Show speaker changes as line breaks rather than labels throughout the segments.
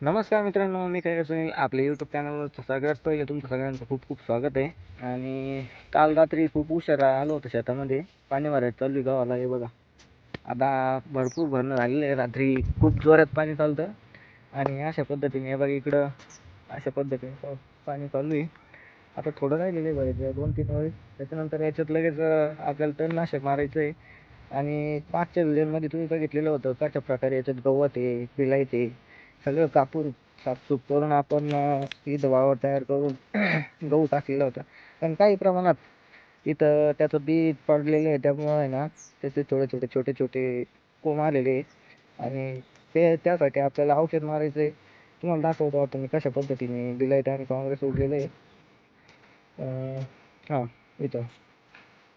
नमस्कार मित्रांनो मी काय असं आपल्या यूट्यूब चॅनलवर सगळ्यात पहिले तुमचं सगळ्यांचं खूप खूप स्वागत आहे. आणि काल रात्री खूप उशिरा आलो होतो शेतामध्ये पाणी भरायला चालू आहे गावाला हे बघा. आता भरपूर भरणं झालेलं आहे रात्री खूप जोरात पाणी चालतं. आणि अशा पद्धतीने हे बघा इकडं अशा पद्धतीने पाणी चालू आहे आता थोडं राहिलेलं आहे भरायचं दोन तीन वेळेस त्याच्यानंतर याच्यात लगेच आपल्याला तणनाशक मारायचं आहे आणि पाचच्या व्हिडिओमध्ये तुम्ही बघितलेलं होतं कशा प्रकारे याच्यात गवत आहे पिलायचे सगळं कापूर साफसूफ करून आपण इथं वावर तयार करून गहू टाकलेला होता. पण काही प्रमाणात इथं त्याचं बी पडलेलं आहे त्यामुळं आहे ना त्याचे छोटे छोटे छोटे छोटे कोंब आलेले आहे आणि ते त्यासाठी आपल्याला औषध मारायचं आहे. तुम्हाला दाखवतो आता मी कशा पद्धतीने बिलाईट आणि काँग्रेस उगलेलं आहे. अं, हां इथं.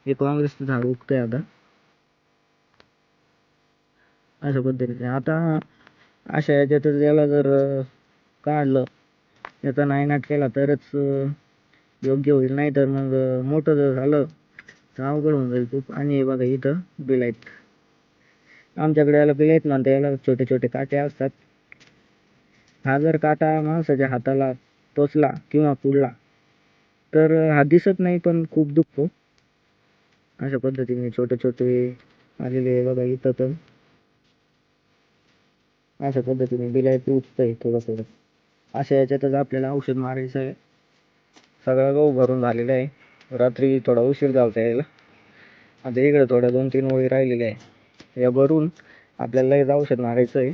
हे काँग्रेसचं झाड उगतंय आता. अशा पद्धतीने. आता अशा याच्यात याला जर काढलं याचा नायनाट केला तरच योग्य होईल. नाही तर मग मोठं जर झालं तर अवघड होऊन जाईल खूप. आणि हे बघा इथं बिल आहेत. आमच्याकडे याला बिलाईत म्हणतात याला छोटे छोटे काटे असतात. हा जर काटा माणसाच्या हाताला टोचला किंवा पुडला तर हा दिसत नाही पण खूप दुखतो. अशा पद्धतीने छोटे छोटे आलेले बघा इथं तर. अशा पद्धतीने बिलाईत उठतंय थोडं थोडं अशा याच्यातच आपल्याला औषध मारायचं आहे. सगळा गहू भरून झालेला आहे. रात्री थोडा उशीर झालता यायला. आता इकडे थोड्या दोन तीन ओळी राहिलेल्या आहे. या भरून आपल्याला लगेच औषध मारायचं आहे.